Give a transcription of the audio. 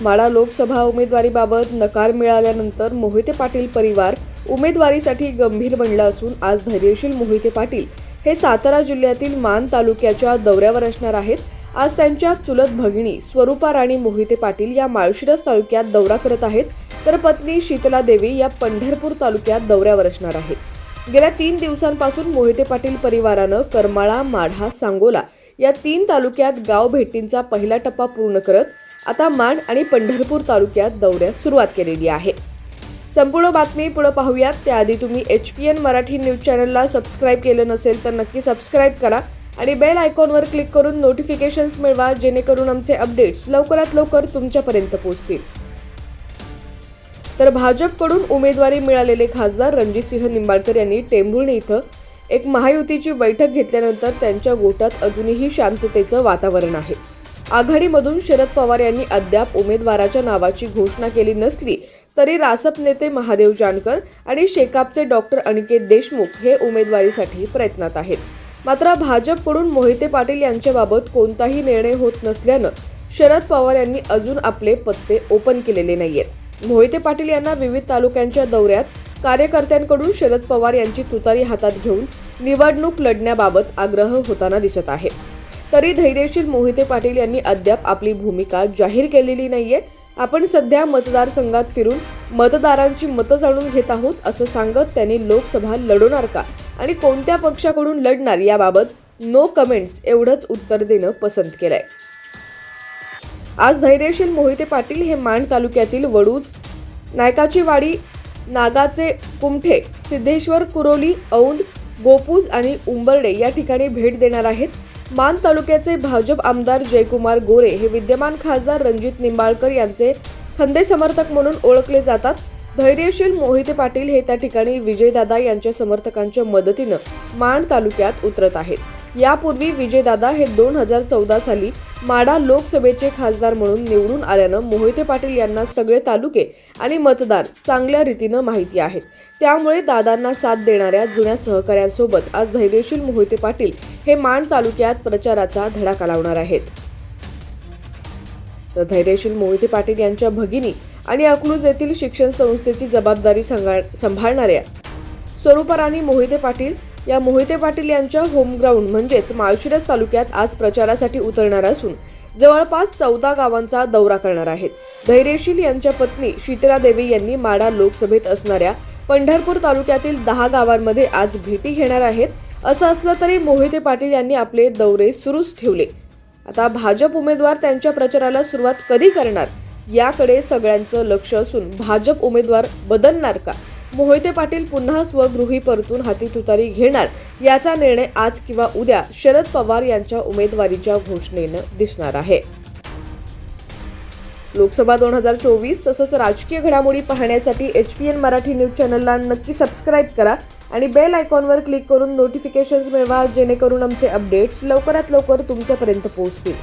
माडा लोकसभा उमेदवारीबाबत नकार मिळाल्यानंतर मोहिते पाटील परिवार उमेदवारीसाठी गंभीर बनला असून आज धैर्यशील मोहिते पाटील हे सातारा जिल्ह्यातील मान तालुक्याच्या दौऱ्यावर असणार आहेत. आज त्यांच्या चुलत भगिनी स्वरूपा राणी मोहिते पाटील या माळशिरस तालुक्यात दौरा करत आहेत. तर पत्नी शीतला देवी या पंढरपूर तालुक्यात दौऱ्यावर असणार आहेत. गेल्या तीन दिवसांपासून मोहिते पाटील परिवारानं करमाळा माढा सांगोला या तीन तालुक्यात गाव भेटींचा पहिला टप्पा पूर्ण करत आता माण आणि पंढरपूर तालुक्यात दौऱ्यास सुरुवात केलेली आहे. संपूर्ण बातमी पुढं पाहूयात. त्याआधी तुम्ही H P N Marathi news चॅनलला सबस्क्राईब केलं नसेल तर नक्की सबस्क्राईब करा आणि बेल आयकॉनवर क्लिक करून नोटिफिकेशन्स मिळवा जेणेकरून आमचे अपडेट्स लवकरात लवकर तुमच्यापर्यंत पोहोचतील. तर भाजपकडून उमेदवारी मिळालेले खासदार रणजितसिंह निंबाळकर यांनी टेंभुर्णी इथं एक महायुतीची बैठक घेतल्यानंतर त्यांच्या गोटात अजूनही शांततेचं वातावरण आहे. आघाडीमधून शरद पवार यांनी अद्याप उमेदवाराच्या नावाची घोषणा केली नसली तरी रासप नेते महादेव जानकर आणि शेकापचे डॉक्टर अनिकेत देशमुख हे उमेदवारीसाठी प्रयत्नात आहेत. मात्र भाजपकडून मोहिते पाटील यांच्याबाबत कोणताही निर्णय होत नसल्यानं शरद पवार यांनी अजून आपले पत्ते ओपन केलेले नाहीयेत. मोहिते पाटील यांना विविध तालुक्यांच्या दौऱ्यात कार्यकर्त्यांकडून शरद पवार यांची तुतारी हातात घेऊन निवडणूक लढण्याबाबत आग्रह होताना दिसत आहे तरी धैर्यशील मोहिते पाटील यांनी अद्याप आपली भूमिका जाहीर केलेली नाहीये. आपण सध्या मतदारसंघात फिरून मतदारांची मतं जाणून घेत आहोत असं सांगत त्यांनी लोकसभा लढवणार का? आणि कोणत्या पक्षाकडून लढणार याबाबत नो कमेंट्स एवढंच उत्तर देणं पसंत केलंय. आज धैर्यशील मोहिते पाटील हे माण तालुक्यातील वडूज नायकाची वाडी नागाचे कुमठे सिद्धेश्वर कुरोली औंध गोपूज आणि उंबर्डे या ठिकाणी भेट देणार आहेत. मान तालुक्याचे भाजप आमदार जयकुमार गोरे हे विद्यमान खासदार रणजित निंबाळकर यांचे खंदे समर्थक म्हणून ओळखले जातात. धैर्यशील मोहिते पाटील हे त्या ठिकाणी विजयदादा यांच्या समर्थकांच्या मदतीनं मान तालुक्यात उतरत आहेत. यापूर्वी विजयदादा हे दोन हजार चौदा साली माडा लोकसभेचे खासदार म्हणून निवडून आल्यानं मोहिते पाटील यांना सगळे तालुके आणि मतदार चांगल्या रीतीनं माहिती आहेत. त्यामुळे दादांना साथ देणाऱ्या जुन्या सहकाऱ्यांसोबत आज धैर्यशील मोहिते पाटील हे माण तालुक्यात प्रचाराचा धडाका लावणार आहेत. तर धैर्यशील मोहिते पाटील यांच्या भगिनी आणि अकलूज येथील शिक्षण संस्थेची जबाबदारी सांगा- सांभाळणाऱ्या स्वरूपाराणी मोहिते पाटील या मोहिते पाटील यांच्या होमग्राऊंड म्हणजेच माळशिरस तालुक्यात आज प्रचारासाठी उतरणार असून जवळपास चौदा गावांचा दौरा करणार आहेत. धैर्यशील यांच्या पत्नी शीतला देवी यांनी माडा लोकसभेत असणाऱ्या पंढरपूर तालुक्यातील दहा गावांमध्ये आज भेटी घेणार आहेत. असं असलं तरी मोहिते पाटील यांनी आपले दौरे सुरूच ठेवले. आता भाजप उमेदवार त्यांच्या प्रचाराला सुरुवात कधी करणार? याकडे सगळ्यांचं लक्ष असून भाजप उमेदवार बदलणार का? मोहिते पाटील पुन्हा स्वगृही परतून हाती तुतारी घेणार याचा निर्णय आज किंवा उद्या शरद पवार यांच्या उमेदवारीच्या घोषणेनं दिसणार आहे. लोकसभा दोन हजार चोवीस तसंच राजकीय घडामोडी पाहण्यासाठी H P N Marathi news चॅनलला नक्की सबस्क्राईब करा आणि बेल आयकॉनवर क्लिक करून नोटिफिकेशन्स मिळवा जेणेकरून आमचे अपडेट्स लवकरात लवकर तुमच्यापर्यंत पोहोचतील.